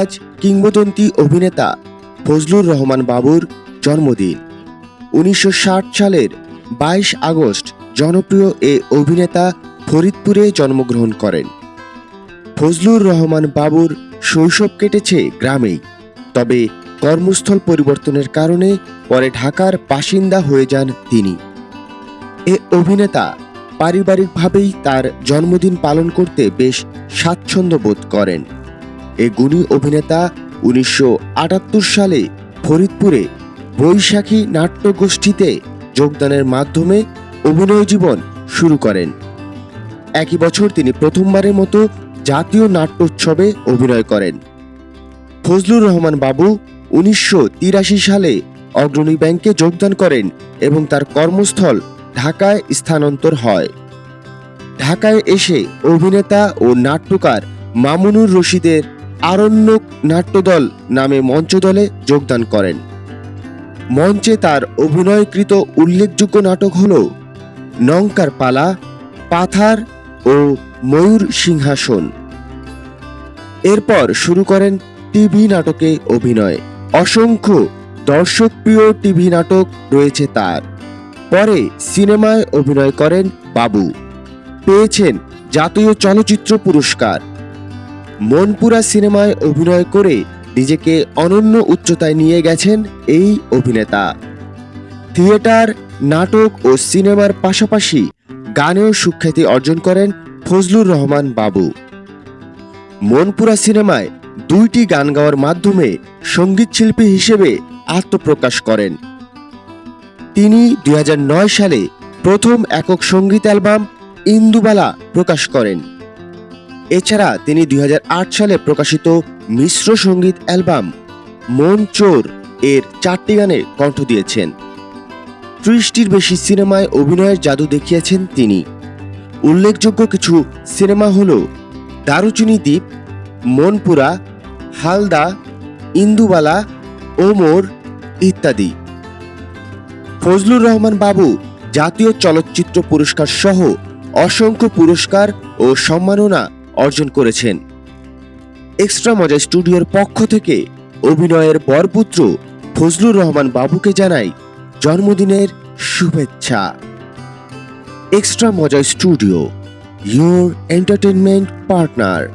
আজ কিংবদন্তি অভিনেতা ফজলুর রহমান বাবুর জন্মদিন। উনিশশো ষাট সালের বাইশ আগস্ট জনপ্রিয় এ অভিনেতা ফরিদপুরে জন্মগ্রহণ করেন। ফজলুর রহমান বাবুর শৈশব কেটেছে গ্রামেই, তবে কর্মস্থল পরিবর্তনের কারণে পরে ঢাকার বাসিন্দা হয়ে যান তিনি। এ অভিনেতা পারিবারিকভাবেই তার জন্মদিন পালন করতে বেশ স্বাচ্ছন্দ্য বোধ করেন। এ গুণী অভিনেতা উনিশশো আটাত্তর সালে ফরিদপুরে বৈশাখী নাট্যগোষ্ঠীতে যোগদানের মাধ্যমে অভিনয় জীবন শুরু করেন। একই বছর তিনি প্রথমবারের মতো জাতীয় নাট্যোৎসবে অভিনয় করেন। ফজলুর রহমান বাবু উনিশশো তিরাশি সালে অগ্রণী ব্যাংকে যোগদান করেন এবং তার কর্মস্থল ঢাকায় স্থানান্তর হয়। ঢাকায় এসে অভিনেতা ও নাট্যকার মামুনুর রশিদের আরণ্যক নাট্যদল নামে মঞ্চদলে যোগদান করেন। মঞ্চে তার অভিনয়কৃত উল্লেখযোগ্য নাটক হল নঙ্কার পালা পাথার ও ময়ূর সিংহাসন। এরপর শুরু করেন টিভি নাটকে অভিনয়। অসংখ্য দর্শকপ্রিয় টিভি নাটক রয়েছে তার। পরে সিনেমায় অভিনয় করেন বাবু। পেয়েছেন জাতীয় চলচ্চিত্র পুরস্কার। মনপুরা সিনেমায় অভিনয় করে নিজেকে অনন্য উচ্চতায় নিয়ে গেছেন এই অভিনেতা। থিয়েটার, নাটক ও সিনেমার পাশাপাশি গানেও সুখ্যাতি অর্জন করেন ফজলুর রহমান বাবু। মনপুরা সিনেমায় দুইটি গান গাওয়ার মাধ্যমে সংগীত শিল্পী হিসেবে আত্মপ্রকাশ করেন। তিনি দু হাজার নয় সালে প্রথম একক সংগীত অ্যালবাম ইন্দুবালা প্রকাশ করেন। এছাড়া তিনি দুই হাজার আট সালে প্রকাশিত মিশ্র সংগীত অ্যালবাম মন চোর এর চারটি গানে কণ্ঠ দিয়েছেন। ত্রিশটির বেশি সিনেমায় অভিনয়ের জাদু দেখিয়েছেন তিনি। উল্লেখযোগ্য কিছু সিনেমা হল দারুচিনি দ্বীপ, মনপুরা, হালদা, ইন্দুবালা, ওমর ইত্যাদি। ফজলুর রহমান বাবু জাতীয় চলচ্চিত্র পুরস্কার সহ অসংখ্য পুরস্কার ও সম্মাননা অর্জন করেছেন। এক্সট্রা মজা স্টুডিওর পক্ষ থেকে অভিনয়ের বরপুত্র ফজলুর রহমান বাবুকে জানাই জন্মদিনের শুভেচ্ছা। এক্সট্রা মজা স্টুডিও ইউর এন্টারটেনমেন্ট পার্টনার